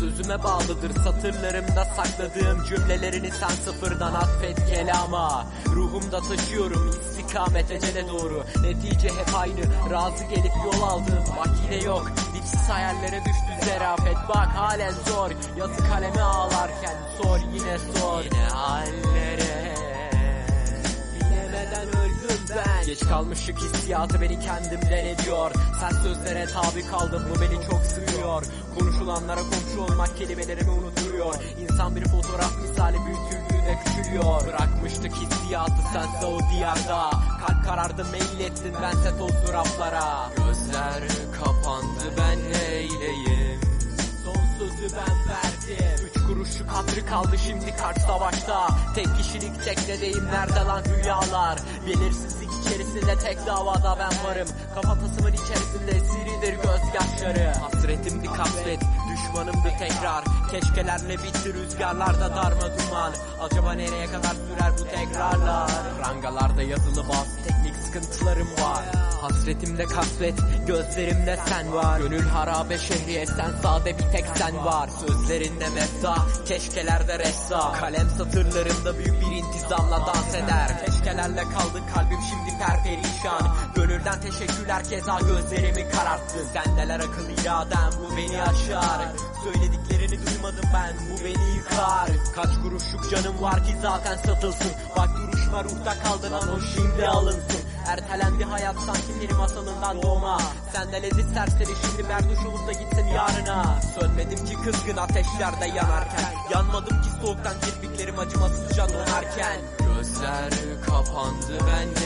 sözüme bağlıdır Satırlarımda sakladığım cümlelerini sen sıfırdan atfet kelama. Ruhumda taşıyorum istikamet ecele doğru. Netice hep aynı razı gelip yol aldım Bak yine yok. Dipsiz hayallere düştü zerafet Bak halen zor. Yazı kaleme ağlarken Sor yine sor. Yine hallere. Bilemeden öldüm ben. Geç kalmışlık hissiyatı beni kendimden ediyor. Sen sözlere tabi kaldım bu beni sıkıyor Konuşulanlara komşu olmak kelimelerimi unutturuyor İnsan bir fotoğraf misali büyütüldüğünde küçülüyor. Bırakmıştık hissiyatı sense o diyarda. Kalp karardı mail ettin bense tozlu raflara Gözler kuruşluk hatırı kaldı şimdi kart savaşta. Tek kişilik teknedeyim nerede lan rüyalar? Belirsizlik içerisinde tek davada ben varım. Kafatasımın içerisinde esiridir gözyaşları. Hasretimdi kasvet düşmanımdı tekrar. Keşkelerle bitti rüzgarlarda darma duman. Acaba nereye kadar sürer bu tekrarlar? Rangalarda yazılı bazı teknik sıkıntılarım var. Hasretimde kasvet, gözlerimde sen var. Gönül harabe şehriye sen sade bir tek sen var. Sözlerinde mefta, keşkelerde ressa. Kalem satırlarında büyük bir intizamla dans eder. Keşkelerle kaldı kalbim şimdi perperişan Gönülden teşekkürler keza gözlerimi kararttı. Sen neler akıl iradem bu beni aşar. Söylediklerini duymadım ben bu beni yıkar. Kaç kuruşluk canım var ki zaten satılsın. Bak duruşma ruhta kaldı lan o şimdi alınsın. Ertelendi hayat sanki bir masalından doğma. Senden leziz serseri şimdi berduş olup da gitsin yarına. Sönmedim ki kızgın ateşlerde yanarken. Yanmadım ki soğuktan kirpiklerim acımasızca donarken. Gözler kapandı ben